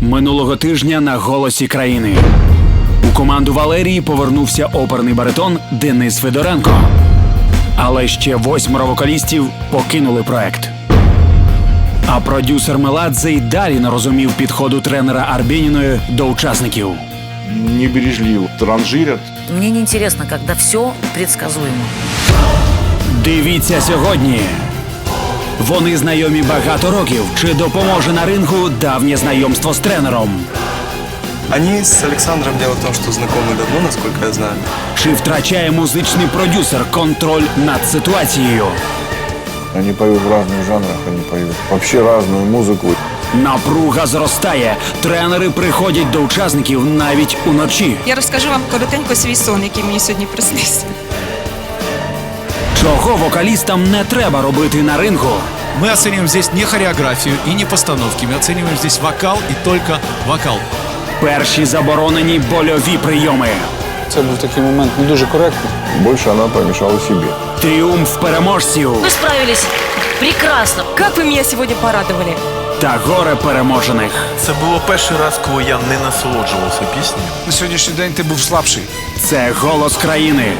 Минулого тижня на голосі країни у команду Валерії повернувся оперний баритон Денис Федоренко. Але ще восьмеро вокалістів покинули проект. А продюсер Меладзе й далі не розумів підходу тренера Арбєніної до учасників. небережливо, транжирят. Мне неинтересно, когда все предсказуемо. Дивіться сьогодні. Вони знайомі багато років. Чи допоможе на рингу давнє знайомство з тренером? Они с Александром дело в том, что знакомы давно, насколько я знаю. Чи втрачає музичний продюсер контроль над ситуацією? Они поют в разных жанрах, они поют вообще разную музыку. Напруга зростає. Тренери приходять до учасників навіть уночі. Я розкажу вам коротенько свій сон, який мені сьогодні приснився. Чого вокалістам не треба робити на рингу? Мы оцениваем здесь не хореографию и не постановки. Мы оцениваем здесь вокал и только вокал. Перші заборонені больові прийоми. Це був такий момент не дуже коректний. Больше она помешала себе. Тріумф переможців Вы справились прекрасно. Як ви мене сьогодні порадували? та горе переможених. Це було перший раз, коли я не насолоджувався піснею. На сьогоднішній день ти був слабший. Це голос країни.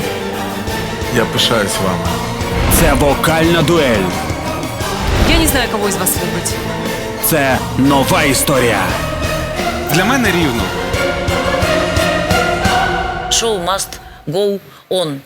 Я пишаюсь вами. Це вокальна дуель. Я не знаю, кого із вас любить. Це нова історія. Для мене рівно. Шоу must go on.